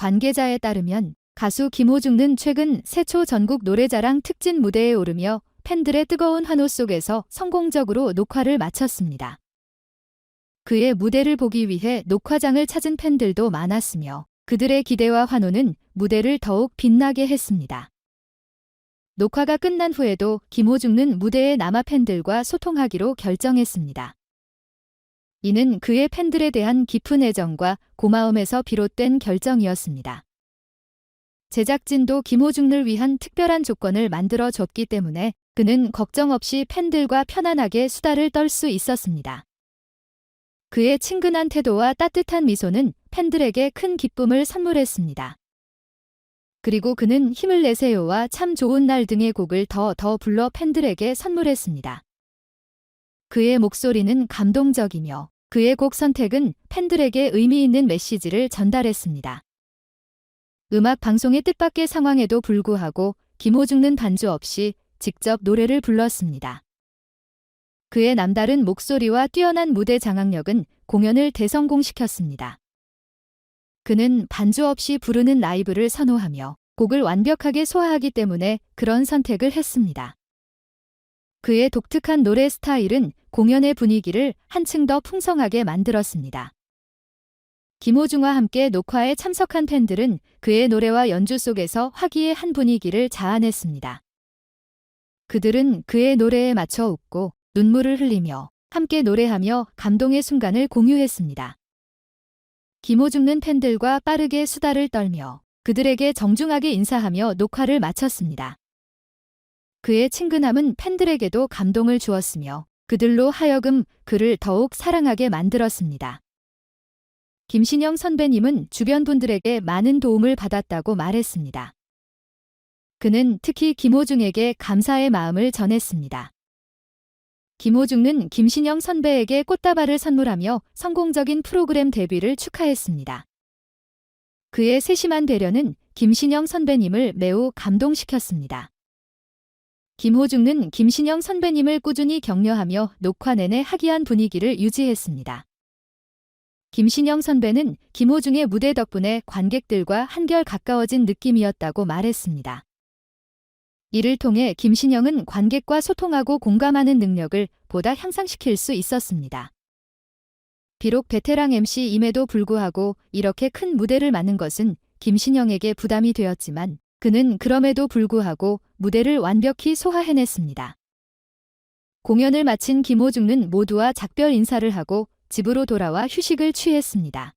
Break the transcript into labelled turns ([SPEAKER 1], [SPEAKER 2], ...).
[SPEAKER 1] 관계자에 따르면 가수 김호중는 최근 세초 전국 노래자랑 특진 무대에 오르며 팬들의 뜨거운 환호 속에서 성공적으로 녹화를 마쳤습니다. 그의 무대를 보기 위해 녹화장을 찾은 팬들도 많았으며 그들의 기대와 환호는 무대를 더욱 빛나게 했습니다. 녹화가 끝난 후에도 김호중는 무대에 남아 팬들과 소통하기로 결정했습니다. 이는 그의 팬들에 대한 깊은 애정과 고마움에서 비롯된 결정이었습니다. 제작진도 김호중을 위한 특별한 조건을 만들어 줬기 때문에 그는 걱정 없이 팬들과 편안하게 수다를 떨 수 있었습니다. 그의 친근한 태도와 따뜻한 미소는 팬들에게 큰 기쁨을 선물했습니다. 그리고 그는 힘을 내세요와 참 좋은 날 등의 곡을 더 더 불러 팬들에게 선물했습니다. 그의 목소리는 감동적이며 그의 곡 선택은 팬들에게 의미 있는 메시지를 전달했습니다. 음악 방송의 뜻밖의 상황에도 불구하고 김호중는 반주 없이 직접 노래를 불렀습니다. 그의 남다른 목소리와 뛰어난 무대 장악력은 공연을 대성공시켰습니다. 그는 반주 없이 부르는 라이브를 선호하며 곡을 완벽하게 소화하기 때문에 그런 선택을 했습니다. 그의 독특한 노래 스타일은 공연의 분위기를 한층 더 풍성하게 만들었습니다. 김호중과 함께 녹화에 참석한 팬들은 그의 노래와 연주 속에서 화기애한 분위기를 자아냈습니다. 그들은 그의 노래에 맞춰 웃고 눈물을 흘리며 함께 노래하며 감동의 순간을 공유했습니다. 김호중는 팬들과 빠르게 수다를 떨며 그들에게 정중하게 인사하며 녹화를 마쳤습니다. 그의 친근함은 팬들에게도 감동을 주었으며 그들로 하여금 그를 더욱 사랑하게 만들었습니다. 김신영 선배님은 주변 분들에게 많은 도움을 받았다고 말했습니다. 그는 특히 김호중에게 감사의 마음을 전했습니다. 김호중는 김신영 선배에게 꽃다발을 선물하며 성공적인 프로그램 데뷔를 축하했습니다. 그의 세심한 배려는 김신영 선배님을 매우 감동시켰습니다. 김호중는 김신영 선배님을 꾸준히 격려하며 녹화 내내 하기한 분위기를 유지했습니다. 김신영 선배는 김호중의 무대 덕분에 관객들과 한결 가까워진 느낌이었다고 말했습니다. 이를 통해 김신영은 관객과 소통하고 공감하는 능력을 보다 향상시킬 수 있었습니다. 비록 베테랑 MC임에도 불구하고 이렇게 큰 무대를 맡는 것은 김신영에게 부담이 되었지만 그는 그럼에도 불구하고 무대를 완벽히 소화해냈습니다. 공연을 마친 김호중는 모두와 작별 인사를 하고 집으로 돌아와 휴식을 취했습니다.